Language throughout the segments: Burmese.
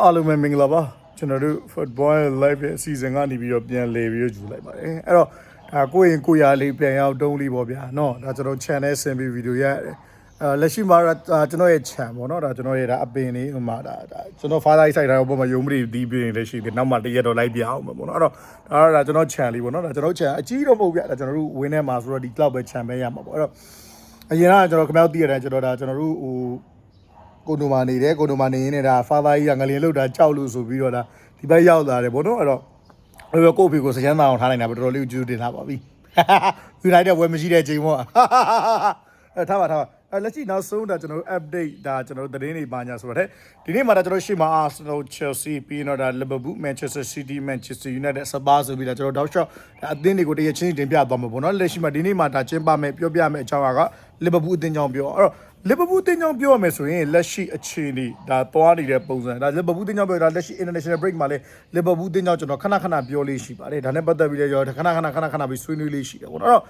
အားလုံးပဲမင်္ဂလာပါကျွန်တော်တို့ football live ရဲ့အစီအစဉ်ကနေပြီးတော့ပြန်လည်ပြီးတော့ယူလိုက်ပါတယ်အဲ့တော့ဒါကိုယ့်ရင်ကိုယ်ရာလေးပြန်ရောက်တုံးလေးပေါ့ဗျာเนาะဒါကျွန်တော် channel ဆင်ပြီးဗီဒီယိုရတယ်အဲလက်ရှိမှာတော့ကျွန်တော်ရဲ့ channel ပေါ့เนาะဒါကျွန်တော်ရဲ့ဒါအပင်လေးဟိုမှာဒါဒါကျွန်တော် father side တိုင်းပေါ်မှာယုံမရီဒီပင်လေးရှိတယ်နောက်မှတရက်တော့လိုက်ပြအောင်ပေါ့เนาะအဲ့တော့ဒါတော့ဒါကျွန်တော် channel လေးပေါ့เนาะဒါကျွန်တော် channel အကြီးတော့မဟုတ်ဗျာဒါကျွန်တော်တို့ win ထဲမှာဆိုတော့ဒီ club ပဲ channel ပဲရမှာပေါ့အဲ့တော့အရင်ကကျွန်တော်ခင်ဗျားတို့သိရတယ်ကျွန်တော်ဒါကျွန်တော်တို့ဟို ကိုနိုမာနေတယ်ကိုနိုမာနေရင်းနဲ့ဒါ father ကြီးကငလျင်လောက်တာကြောက်လို့ဆိုပြီးတော့ဒါဒီဘက်ရောက်လာတယ်ဗောနော်အဲ့တော့အဲ့တော့ကိုယ့်ဖေကိုစရမ်းသာအောင်ထားနိုင်တာပဲတော်တော်လေးကျေးဇူးတင်လာပါပြီ United ဝယ်မရှိတဲ့ချိန်ပေါ့အဲ့ထားပါထားပါအဲ့လက်ရှိနောက်ဆုံးဒါကျွန်တော်တို့ update ဒါကျွန်တော်တို့သတင်းတွေပါညာဆိုတော့တဲ့ဒီနေ့မှာဒါကျွန်တော်ရှေ့မှာ Arsenal Chelsea ပြီးတော့ဒါ Liverpool Manchester City Manchester United စပါးဆိုပြီးဒါကျွန်တော်တောက်လျှောက်အသင်းတွေကိုတရချင်းတင်ပြသွားမှာပေါ့နော်လက်ရှိမှာဒီနေ့မှာဒါကျင်းပမယ်ပြောပြမယ်အကြောင်းက Liverpool အသင်းကြောင့်ပြောအဲ့တော့ လီဗာပူးတင်းကြောင်ပြောရမယ်ဆိုရင်လက်ရှိအခြေအနေဒါသွားနေတဲ့ပုံစံဒါလီဗာပူးတင်းကြောင်ပြောဒါလက်ရှိ international break မှာလဲလီဗာပူးတင်းကြောင်ကျွန်တော်ခဏခဏပြောလေးရှိပါတယ်ဒါနဲ့ပတ်သက်ပြီးလည်းရောခဏခဏခဏခဏပြီးဆွေးနွေးလေးရှိတယ်ပေါ့နော်အဲ့တော့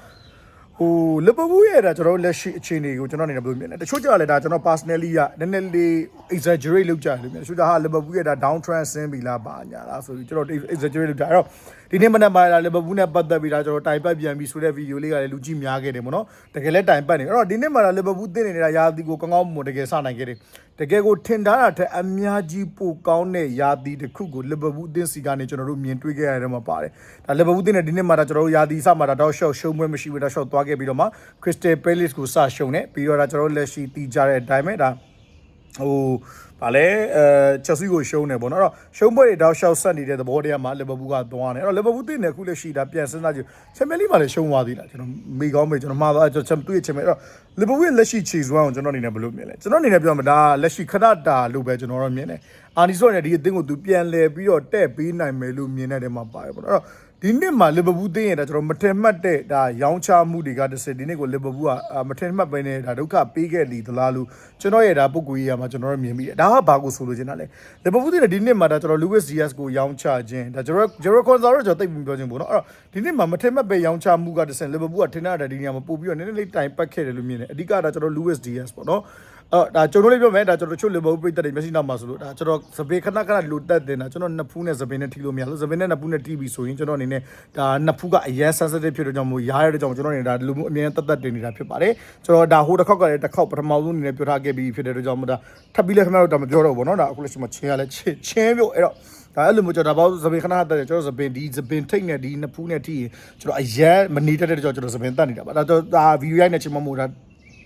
ဟိုလီဗာပူးရဲ့ဒါကျွန်တော်လက်ရှိအခြေအနေကိုကျွန်တော်အနေနဲ့ဘယ်လိုမြင်လဲတချို့ကြလဲဒါကျွန်တော် personally ကနည်းနည်းလေး exaggerate လုပ်ကြတယ်လို့မြင်တချို့ကြဟာလီဗာပူးရဲ့ဒါ down trend ဆင်းပြီလားပါညာလားဆိုပြီးကျွန်တော် exaggerate လုပ်ကြအဲ့တော့ ဒီနေ့မနေ့မှာလီဗာပူးနဲ့ပတ်သက်ပြီးဒါကျွန်တော်တိုင်ပတ်ပြန်ပြီးဆိုတဲ့ video လေးကလည်းလူကြည့်များခဲ့တယ်ပေါ့နော်တကယ်လဲတိုင်ပတ်နေအဲ့တော့ဒီနေ့မှာလီဗာပူးတင်းနေတာရာသီကိုကောင်းကောင်းမွန်တကယ်စနိုင်ခဲ့တယ်တကယ်ကိုထင်ထားတာထက်အများကြီးပိုကောင်းတဲ့ရာသီတစ်ခုကိုလီဗာပူးအသင်းစီကနေကျွန်တော်တို့မြင်တွေ့ခဲ့ရတဲ့မှာပါတယ်ဒါလီဗာပူးအသင်းနဲ့ဒီနေ့မှာဒါကျွန်တော်တို့ရာသီစမှာဒါတော့ရှော့ရှုံးပွဲမရှိဘူးဒါရှော့သွားခဲ့ပြီးတော့မှ Crystal Palace ကိုစရှုံးတယ်ပြီးတော့ဒါကျွန်တော်တို့လက်ရှိတီးကြတဲ့အတိုင်းပဲဒါ ဟိုဗာလဲအဲချက်စီကိုရှုံးတယ်ပေါ့နော်အဲ့တော့ရှုံးပွဲတွေတောက်ရှောက်ဆက်နေတဲ့သဘောတရားမှာလီဗာပူးကသွားတယ်အဲ့တော့လီဗာပူးတင်တယ်အခုလက်ရှိဒါပြန်စဉ်းစားကြည့်ချန်ပီယံလိမှာလည်းရှုံးသွားသေးလားကျွန်တော်မိကောင်းမေကျွန်တော်မှားသွားကျွန်တော်သူ့ရဲ့ချန်ပီယံအဲ့တော့လီဗာပူးရဲ့လက်ရှိခြေစွမ်းကိုကျွန်တော်အနေနဲ့ဘယ်လိုမြင်လဲကျွန်တော်အနေနဲ့ပြောမှာဒါလက်ရှိခဏတာလို့ပဲကျွန်တော်တော့မြင်တယ်အာနီဆော့နဲ့ဒီအသင်းကိုသူပြန်လဲပြီးတော့တဲ့ပေးနိုင်မယ်လို့မြင်တဲ့နေရာမှာပါတယ်ပေါ့နော်အဲ့တော့ ဒီနှစ်မှာလီဗာပူးတင်းရတာကျွန်တော်မထင်မှတ်တဲ့ဒါရောင်းချမှုတွေကတစ်စက်ဒီနှစ်ကိုလီဗာပူးကမထင်မှတ်ပဲနဲ့ဒါဒုက္ခပေးခဲ့လီသလားလို့ကျွန်တော်ရဲ့ဒါပုံကိုကြီးရမှာကျွန်တော်တို့မြင်မိတယ်ဒါကဘာကိုဆိုလို့ချင်တာလဲလီဗာပူးတင်းဒီနှစ်မှာဒါကျွန်တော်လူးဝစ်ဒီယက်စ်ကိုရောင်းချခြင်းဒါကျွန်တော်ကျွန်တော်ကွန်ဆာရောကျွန်တော်သိပ်ပြီးပြောခြင်းပေါ့နော်အဲ့တော့ဒီနှစ်မှာမထင်မှတ်ပဲရောင်းချမှုကတစ်စက်လီဗာပူးကထင်တာဒီနေရာမှာပို့ပြီးတော့နည်းနည်းလေးတိုင်ပတ်ခဲ့တယ်လို့မြင်တယ်အဓိကဒါကျွန်တော်လူးဝစ်ဒီယက်စ်ပေါ့နော် အော်ဒါကျွန်တော်လေးပြောမယ်ဒါကျွန်တော်တို့လီဗာပူးပြည်သက်တွေမျက်စိနောက်မှာဆိုလို့ဒါကျွန်တော်စပေးခဏခဏလူတက်တင်တာကျွန်တော်နှစ်ဖူးနဲ့စပေးနဲ့ထိလို့မရလို့စပေးနဲ့နှစ်ဖူးနဲ့ထိပြီဆိုရင်ကျွန်တော်အနေနဲ့ဒါနှစ်ဖူးကအရင် sensitive ဖြစ်တဲ့ကြောင့်မို့ရားရတဲ့ကြောင့်ကျွန်တော်အနေနဲ့ဒါလူမှုအမြင်တက်တက်တင်နေတာဖြစ်ပါတယ်ကျွန်တော်ဒါဟိုတစ်ခေါက်ကလည်းတစ်ခေါက်ပထမဆုံးအနေနဲ့ပြောထားခဲ့ပြီးဖြစ်တဲ့ကြောင့်မို့ဒါထပ်ပြီးလည်းခင်ဗျားတို့ဒါမပြောတော့ဘူးเนาะဒါအခုလက်ရှိမှာချင်းရလဲချင်းချင်းပြောအဲ့တော့ဒါအဲ့လိုမျိုးကျွန်တော်ဒါပေါ့စပင်ခဏတက်တယ်ကျွန်တော်စပင်ဒီစပင်ထိတ်နဲ့ဒီနှစ်ဖူးနဲ့ထိရင်ကျွန်တော်အရင်မနေတတ်တဲ့ကြောင့်ကျွန်တော်စပင်တက်နေတာပါဒါတော့ဒါဗီဒီယိုရိုက်နေချင်းမမို့ဒါ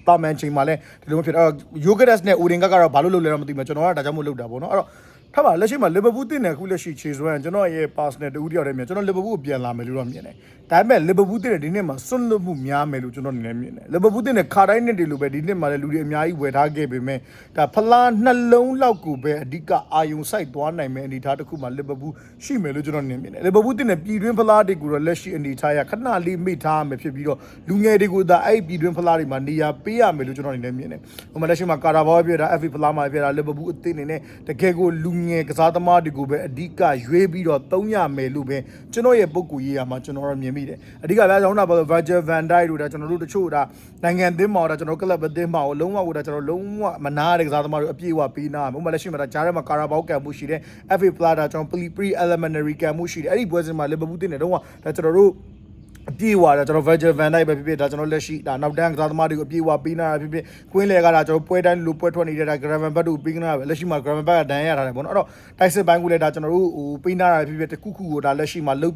တာမန်ချိန်မှာလဲဒီလိုမျိုးဖြစ်တော့ Yogeres နဲ့ Odin ကကတော့ဘာလို့လုပ်လဲတော့မသိဘူးကျွန်တော်ကဒါကြောင့်မို့လုပ်တာပေါ့နော်အဲ့တော့ ထပ်ပါလက်ရှိမှာလီဗာပူးတင်တယ်အခုလက်ရှိခြေစွမ်းကျွန်တော်ရဲ့ personal တူတယောက်တည်းမြင်ကျွန်တော်လီဗာပူးကိုပြန်လာမယ်လို့တော့မြင်တယ်ဒါပေမဲ့လီဗာပူးတင်တယ်ဒီနေ့မှာစွန့်လွတ်မှုများမယ်လို့ကျွန်တော်အနေနဲ့မြင်တယ်လီဗာပူးတင်တယ်ခါတိုင်းနှစ်တွေလိုပဲဒီနေ့မှာလည်းလူတွေအများကြီးဝယ်ထားခဲ့ပေမဲ့ဒါဖလားနှလုံးလောက်ကိုပဲအဓိကအာယုံစိုက်သွားနိုင်မယ်အနေအထားတစ်ခုမှာလီဗာပူးရှိမယ်လို့ကျွန်တော်အနေနဲ့မြင်တယ်လီဗာပူးတင်တယ်ပြည်တွင်းဖလားတွေကိုတော့လက်ရှိအနေအထားရခဏလေးမိထားရမယ်ဖြစ်ပြီးတော့လူငယ်တွေကိုဒါအဲ့ပြည်တွင်းဖလားတွေမှာနေရာပေးရမယ်လို့ကျွန်တော်အနေနဲ့မြင်တယ်ဟိုမှာလက်ရှိမှာကာရာဘောပြတာ FA ဖလားမှာပြတာလီဗာပူးအသင်းအနေနဲ့တကယ်ကိုလူငယ်ကစားသမားတွေကိုပဲအဓိကရွေးပြီးတော့သုံးရမယ်လို့ပဲကျွန်တော်ရဲ့ပုံကူရေးရမှာကျွန်တော်တို့မြင်မိတယ်အဓိကဗျာကျွန်တော်တို့ Virgil van Dijk တို့ဒါကျွန်တော်တို့တချို့ဒါနိုင်ငံသင်းမှာဒါကျွန်တော်ကလပ်အသင်းမှာလုံးဝကိုဒါကျွန်တော်လုံးဝမနာတဲ့ကစားသမားတွေအပြည့်အဝပေးနာဥပမာလက်ရှိမှာဒါဂျားရဲမှာကာရာဘောကံမှုရှိတယ် FA Plata ကျွန်တော် pre pre elementary ကံမှုရှိတယ်အဲ့ဒီပွဲစဉ်မှာလီဗာပူးတင်တယ်တော့ဒါကျွန်တော်တို့ အပြေးဝါတာကျွန်တော် Virgil van Dijk ပဲဖြစ်ဖြစ်ဒါကျွန်တော်လက်ရှိဒါနောက်တန်းကစားသမားတွေကိုအပြေးဝါပေးနာတာဖြစ်ဖြစ်ကွင်းလေကဒါကျွန်တော်ပွဲတိုင်းလူပွဲထွက်နေတဲ့ဒါ Gravenberch တို့ပေးနာတာပဲလက်ရှိမှာ Gravenberch ကဒဏ်ရထားတယ်ပေါ့နော်အဲ့တော့တိုက်စစ်ပိုင်းကူလည်းဒါကျွန်တော်တို့ဟိုပေးနာတာဖြစ်ဖြစ်တခုခုကိုဒါလက်ရှိမှာလုတ်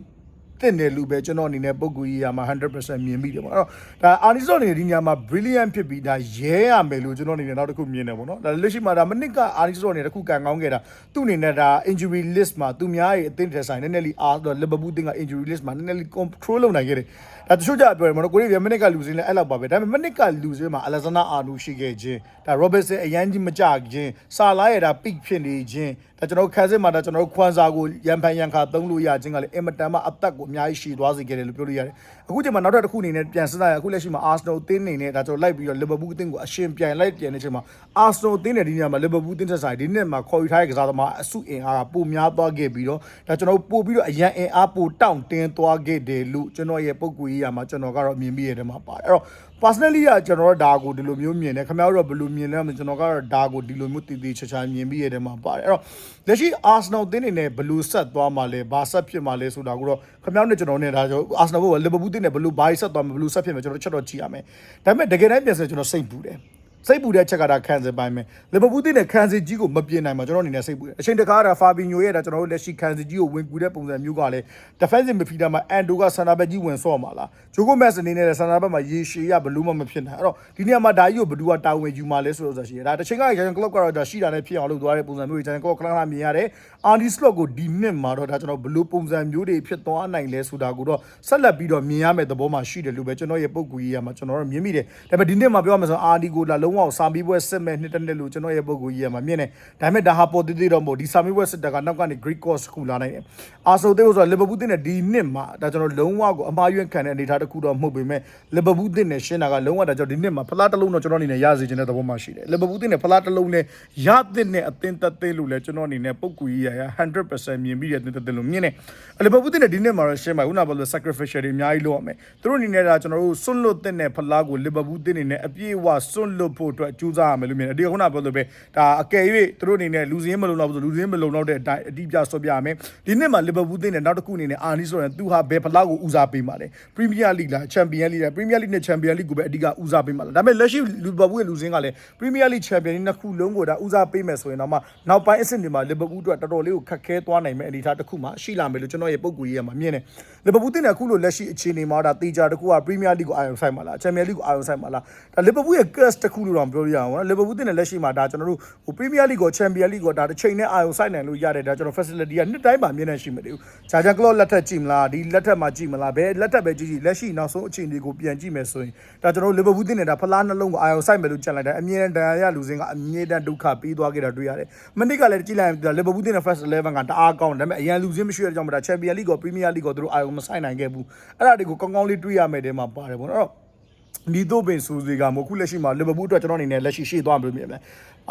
တင်တယ်လို့ပဲကျွန်တော်အနေနဲ့ပုံကူကြီးရမှာ100%မြင်မိတယ်ပေါ့အဲ့တော့ဒါအာနီဆော့အနေနဲ့ဒီညမှာ brilliant ဖြစ်ပြီးဒါရဲရမယ်လို့ကျွန်တော်အနေနဲ့နောက်တစ်ခုမြင်တယ်ပေါ့နော်ဒါလက်ရှိမှာဒါမနစ်ကအာနီဆော့အနေနဲ့တစ်ခုကန်ကောင်းခဲ့တာသူ့အနေနဲ့ဒါ injury list မှာသူများရဲ့အသင်းတဲ့ဆိုင်နည်းနည်းလေးအာလီဗာပူးတင်းက injury list မှာနည်းနည်းလေး control လုပ်နိုင်ခဲ့တယ်ဒါတချို့ကြပြောတယ်မနော်ကိုရီးယားမနစ်ကလူစင်းလဲအဲ့လောက်ပါပဲဒါပေမဲ့မနစ်ကလူစင်းမှာအလက်ဇနာအာနူရှိခဲ့ခြင်းဒါ Robertson အရန်ကြီးမကြခြင်းဆာလာရဲ့ဒါ peak ဖြစ်နေခြင်းဒါကျွန်တော်ခန်းစစ်မှာဒါကျွန်တော်ခွန်စာကိုရန်ဖန်ရန်ခါသုံးလို့ရခြင်းကလည်းအင်မတန်မှအသက်ကိုအများကြီးရှည်သွားစေခဲ့တယ်လို့ပြောလို့ရတယ်အခုချိန်မှာနောက်ထပ်တစ်ခုအနေနဲ့ပြန်စဉ်းစားရအခုလက်ရှိမှာ Arsenal အသင်းအနေနဲ့ဒါကျွန်တော်လိုက်ပြီးတော့ Liverpool အသင်းကိုအရှင်ပြန်လိုက်ပြန်နေချိန်မှာ Arsenal အသင်းနဲ့ဒီနေရာမှာ Liverpool အသင်းသက်ဆိုင်ဒီနေ့မှာခေါ်ယူထားတဲ့ကစားသမားအစုအင်အားကပိုများသွားခဲ့ပြီးတော့ဒါကျွန်တော်ပို့ပြီးတော့အရန်အင်အားပိုတောင့်တင်းသွားခဲ့တယ်လို့ကျွန်တော်ရဲ့ပုံကူရေးရမှာကျွန်တော်ကတော့မြင်မိရတဲ့မှာပါတယ်အဲ့တော့ personally ကကျွန်တော်တို့ဒါကိုဒီလိုမျိုးမြင်တယ်ခင်ဗျားတို့ကဘယ်လိုမြင်လဲမကျွန်တော်ကတော့ဒါကိုဒီလိုမျိုးတည်တည်ချာချာမြင်ပြီးရတဲ့မှာပါတယ်အဲ့တော့လက်ရှိ Arsenal တင်းနေနဲ့ဘယ်လိုဆက်သွားမှာလဲဘာဆက်ဖြစ်မှာလဲဆိုတာကိုတော့ခင်ဗျားတို့နဲ့ကျွန်တော်နဲ့ဒါဆို Arsenal ကို Liverpool တင်းနေဘယ်လိုဘာဆက်သွားမှာဘယ်လိုဆက်ဖြစ်မှာကျွန်တော်ချက်တော့ကြည့်ရမယ်ဒါပေမဲ့တကယ်တမ်းပြန်ဆိုကျွန်တော်စိတ်ပူတယ် စိတ်ပူတဲ့ချက်ကဒါခံစစ်ပိုင်းမယ်လီဗာပူးတင်းနဲ့ခံစစ်ကြီးကိုမပြင်နိုင်မှာကျွန်တော်အနေနဲ့စိတ်ပူတယ်အချိန်တကားဒါဖာဘီညိုရဲ့ဒါကျွန်တော်တို့လက်ရှိခံစစ်ကြီးကိုဝင်ကူတဲ့ပုံစံမျိုးကလည်း defensive midfielder မှာအန်ဒိုကဆန်နာဘက်ကြီးဝင်ဆော့မှာလားဂျိုကိုမက်စ်အနေနဲ့လည်းဆန်နာဘက်မှာရေရှည်ရဘလူးမမဖြစ်နိုင်အဲ့တော့ဒီနေရာမှာဒါကြီးကိုဘလူးကတာဝန်ယူမှာလဲဆိုတော့ဆိုရှိတယ်ဒါတစ်ချိန်ကရန်ကလော့ကတော့ဒါရှိတာနဲ့ဖြစ်အောင်လုပ်သွားတဲ့ပုံစံမျိုးတွေရန်ကလော့ခဏခဏမြင်ရတယ်အာဒီစလော့ကိုဒီနှစ်မှာတော့ဒါကျွန်တော်ဘလူးပုံစံမျိုးတွေဖြစ်သွားနိုင်လဲဆိုတာကိုတော့ဆက်လက်ပြီးတော့မြင်ရမယ့်သဘောမှာရှိတယ်လို့ပဲကျွန်တော်ရဲ့ပုံကူကြီးရမှာကျွန်တော်တို့မြင်မိတယ်ဒါပေမဲ့ဒီနှစ်မှာပြောရမယ်ဆိုအာဒီကိုလာလုံးဝစာမီပွဲစစ်မဲ့နှစ်တစ်နှစ်လို့ကျွန်တော်ရဲ့ပုံကူကြီးရမှာမြင်တယ်ဒါပေမဲ့ဒါဟာပေါ်သေးသေးတော့မဟုတ်ဒီစာမီပွဲစစ်တကနောက်ကနေ Greek course ခုလာနိုင်တယ်အာဆိုသေးဆိုတော့လီဗာပူးတင်းနဲ့ဒီနှစ်မှာဒါကျွန်တော်လုံးဝကိုအမှားယွင်းခံတဲ့အနေအထားတစ်ခုတော့မဟုတ်ပေမဲ့လီဗာပူးတင်းနဲ့ရှင်းတာကလုံးဝဒါကျွန်တော်ဒီနှစ်မှာဖလားတစ်လုံးတော့ကျွန်တော်အနေနဲ့ရစေချင်တဲ့သဘောမှရှိတယ်လီဗာပူးတင်းနဲ့ဖလားတစ်လုံးနဲ့ရတဲ့နဲ့အသင်းသက်သေးလို့လဲကျွန်တော်အနေနဲ့ပုံကူကြီးရရ100%မြင်ပြီးရတဲ့သက်လို့မြင်တယ်လီဗာပူးတင်းနဲ့ဒီနှစ်မှာတော့ရှင်းပါခုနကပြောလို့ sacrificial တွေအများကြီးလုပ်ရမယ်သူတို့အနေနဲ့ဒါကျွန်တော်တို့စွန့်လွတ်တဲ့ဖလားကိုလီဗာပူးတင်းအနေနဲ့အပြည့်အဝစွန့်လွတ်ဖို့အတွက်ကြိုးစားရမယ်လို့မြင်တယ်အဒီကခုနကပြောလို့ပဲဒါအကယ်၍သူတို့အနေနဲ့လူစင်းမလုံတော့ဘူးဆိုလူစင်းမလုံတော့တဲ့အတိုင်းအတိအကျဆွပြရမယ်ဒီနှစ်မှာလီဗာပူးတင်းနဲ့နောက်တစ်ခုအနေနဲ့အာနီဆိုရင်သူဟာဘယ်ဖလားကိုဦးစားပေးမှာလဲပရီးမီးယားလိလားချန်ပီယံလိလားပရီးမီးယားလိနဲ့ချန်ပီယံလိကိုပဲအဓိကဦးစားပေးမှာလားဒါပေမဲ့လက်ရှိလီဗာပူးရဲ့လူစင်းကလည်းပရီးမီးယားလိချန်ပီယံလိနှစ်ခုလုံးကိုဒါဦးစားပေးမယ်ဆိုရင်တော့မှနောက်ပိုင်းအဆင့်တွေမှာလီဗာပူးအတွက်တော်တော်လေးကိုခက်ခဲသွားနိုင်မယ့်အနေအထားတစ်ခုမှရှိလာမယ်လို့ကျွန်တော်ရဲ့ပုံကူကြီးရမှာမြင်တယ်လီဗာပူးတင်းနဲ့အခုလိုလက်ရှိအခြေအနေမှာဒါတေချာတစ်ခုကပရီးမီးယားလိကိုအာရုံစိုက်မှာလားချန်ပီယံလိကိုအာရုံစိုက်မှာလားဒါလီဗာပူးရဲ့ cast တစ်ခုလို့တော့ပြောလို့ရအောင်နော်လီဗာပူးတင်းနဲ့လက်ရှိမှာဒါကျွန်တော်တို့ဟိုပရီးမီးယားလိကိုချန်ပီယံလိကိုဒါတစ်ချိန်နဲ့အာရုံစိုက်နိုင်လို့ရတယ်ဒါကျွန်တော် facility ကနှစ်တိုင်းမှာမြင်နေရှိမတည်ဘူးဂျာဂျာကလော့လက်ထက်ကြည့်မလားဒီလက်ထက်မှာကြည့်မလားဘယ်လက်ထက်ပဲကြည့်ကြည့်လက်ရှိနောက်ဆုံးအခြေအနေကိုပြန်ကြည့်မယ်ဆိုရင်ဒါကျွန်တော်တို့လီဗာပူးတင်းနဲ့ဒါဖလားနှလုံးကိုအာရုံစိုက်မယ်လို့ကြံလိုက်တယ်အမြဲတမ်းဒဏ်ရာရလူစင်းကအမြဲတမ်းဒုက္ခပေးသွားခဲ့တာတွေ့ရတယ်မနစ်ကလည်းကြည့်လိုက်လီဗာပူးတင်းနဲ့ first 11ကတအားကောင်းတယ်ဒါပေမဲ့အရန်လူစင်းမရှိတဲ့ကြောင့်မဒါချန်ပီယံလိကိုပရီးမီးယားလိကိုသူတို့အာရုံမစိုက်နိုင်ခဲ့ဘူးအဲ့ဒါတွေကိုကောင်းကောင်းလေးတွေးရမယ်တဲမှာပါတယ်ပေါ့နော် အဲ့တော့ဒီတော့ပင်စူစီကမခုလက်ရှိမှာလီဗာပူးအတွက်ကျွန်တော်အနေနဲ့လက်ရှိရှေ့သွားမလို့မြင်မယ်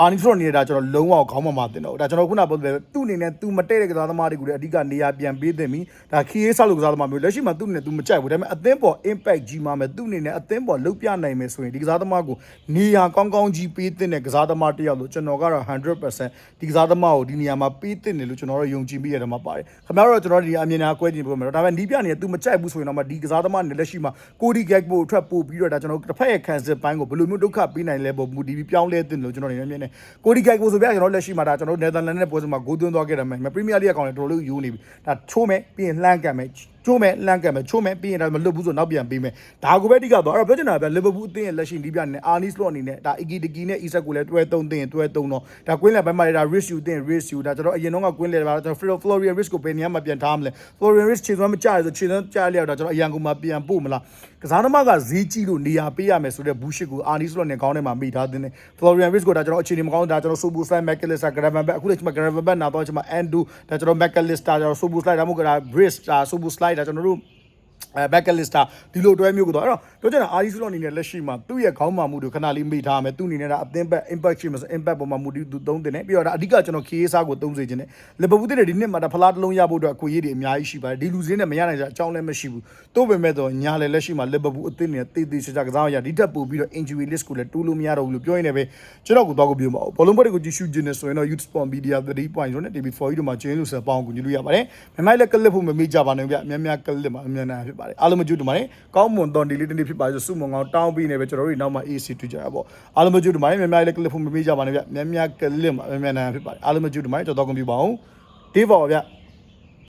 အာနီဖရိုနေတာကျွန်တော်လုံးဝခေါင်းမမတင်တော့ဒါကျွန်တော်ခုနပြောတယ်သူ့အနေနဲ့သူမတည့်တဲ့ကစားသမားတွေကိုလည်းအဓိကနေရာပြန်ပေးသင့်ပြီဒါခီရေးဆောက်လို့ကစားသမားမျိုးလက်ရှိမှာသူ့အနေနဲ့သူမကြိုက်ဘူးဒါပေမဲ့အသင်းပေါ် impact ကြီးမှာမယ်သူ့အနေနဲ့အသင်းပေါ်လုတ်ပြနိုင်မယ်ဆိုရင်ဒီကစားသမားကိုနေရာကောင်းကောင်းကြီးပေးသင့်တဲ့ကစားသမားတစ်ယောက်လို့ကျွန်တော်ကတော့100%ဒီကစားသမားကိုဒီနေရာမှာပေးသင့်တယ်လို့ကျွန်တော်တို့ယုံကြည်ပြီးရတယ်မှာပါတယ်ခင်ဗျားတို့ကျွန်တော်ဒီအမြင်အားကွဲကြည့်ဖို့မယ်ဒါပေမဲ့နီးပြနေသူမကြိုက်ဘူးဆိုရင်တော့ဒီကစားသမားနဲ့လက်ရှိမှာကိုဒီဂက်ပိုထွက်ပို့ပြီးတော့ဒါကျွန်တော်တစ်ဖက်ရဲ့ခံစစ်ပိုင်းကိုဘယ်လိုမျိုးဒုက္ခပေးနိုင်လဲပုံမူဒီပြီးပြောင်းလဲသင့်တယ်လို့ကျွန်တော်အနေနဲ့မြင်တယ်ကိုဒီဂက်ပိုဆိုပြကျွန်တော်လက်ရှိမှာဒါကျွန်တော်နယ်သာလန်နဲ့ပွဲစဉ်မှာဂိုးသွင်းသွားခဲ့တယ်မယ်ပရီးမီးယားလိအကောင်လည်းတော်တော်လေးယူနေပြီဒါချိုးမယ်ပြီးရင်လှမ်းကန်မယ် ချိုးမယ်လှမ်းကန်မယ်ချိုးမယ်ပြီးရင်ဒါမလွတ်ဘူးဆိုနောက်ပြန်ပေးမယ်ဒါကိုပဲအဓိကတော့အဲ့တော့ပြောချင်တာကလီဗာပူးအသင်းရဲ့လက်ရှိဒီပြနဲ့အာနီစလော့အနေနဲ့ဒါအီဂီတကီနဲ့အီဆက်ကိုလည်းတွဲသုံးသိရင်တွဲသုံးတော့ဒါကွင်းလယ်ပိုင်းမှာလည်းဒါ risk ယူသိရင် risk ယူဒါကျွန်တော်အရင်တော့ကကွင်းလယ်ပါကျွန်တော် Florian risk ကိုဘယ်နေရာမှာပြန်ထားမလဲ Florian risk ခြေစွမ်းမကြရဆိုခြေစွမ်းကြရလျောက်ဒါကျွန်တော်အရန်ကုန်မှာပြန်ပို့မလားကစားသမားကဈေးကြီးလို့နေရာပေးရမယ်ဆိုတဲ့ bullshit ကိုအာနီစလော့နဲ့ခေါင်းထဲမှာမိထားတဲ့ Florian risk ကိုဒါကျွန်တော်အခြေအနေမကောင်းဒါကျွန်တော် Sobu Slide McAllister Graven Back အခုလည်းကျွန်တော် Graven Back နာတော့ကျွန်တော် Ando ဒါကျွန်တော် McAllister ကျွန်တော် Sobu Slide ဒါမှမဟုတ်ဒါ Brisk ဒါ Sobu Slide ဒါကျွန်တော်တို့အဲ backlist ဒီလိုတွဲမျိုးကိုတော့အဲ့တော့တို့ကျန်တာအာရီဆူလောအနေနဲ့လက်ရှိမှာသူ့ရဲ့ခေါင်းမာမှုတွေခဏလေးမိထားမယ်သူ့အနေနဲ့ဒါအသင်းဘက် impact ရှိမှာဆို impact ပေါ်မှာမူတည်သူသုံးတင်တယ်ပြီးတော့ဒါအဓိကကျွန်တော်ခီးရေးစားကိုသုံးစေခြင်းနဲ့လီဗာပူးတဲ့ဒီနှစ်မှာဒါဖလားတစ်လုံးရဖို့အတွက်အခွင့်အရေးတွေအများကြီးရှိပါတယ်ဒီလူစင်းနဲ့မရနိုင်ကြအကြောင်းလည်းမရှိဘူးတိုးပေမဲ့တော့ညာလည်းလက်ရှိမှာလီဗာပူးအသင်းနဲ့တေးသေးချာချာကစားရဒီတက်ပို့ပြီးတော့ injury list ကိုလည်းတိုးလို့မရတော့ဘူးလို့ပြောရင်းနဲ့ပဲကျွန်တော်ကိုတော့ကိုပြောမှာဘောလုံးပွဲတွေကိုကြည့်ရှုခြင်းနဲ့ဆိုရင်တော့ Youth Sport Media 3.0နဲ့ TV4 တို့မှာကျင်းလို့ဆက်ပေါင်းကူညီလို့ရပါတယ်မြန်မာလည်းကလစ်ဖို့မမေ့ကြပါနဲ့ဗျအများများကလစ်မှာအများများဖြစ်ပါတယ်အားလုံးမကြည့်တူပါတယ်ကောင်းမွန်တော်ဒီလေးတနေ့ဖြစ်ပါဆိုစုမုံကောင်းတောင်းပြီးနေပဲကျွန်တော်တို့နောက်မှာ AC တွေ့ကြတာပေါ့အားလုံးမကြည့်တူပါတယ်မြန်မာလည်းကလစ်ဖို့မမေ့ကြပါနဲ့ဗျအများများကလစ်မှာအများများဖြစ်ပါတယ်အားလုံးမကြည့်တူပါတယ်ကျွန်တော်တော့ကွန်ပျူတာပါအောင်တေးပါဗျ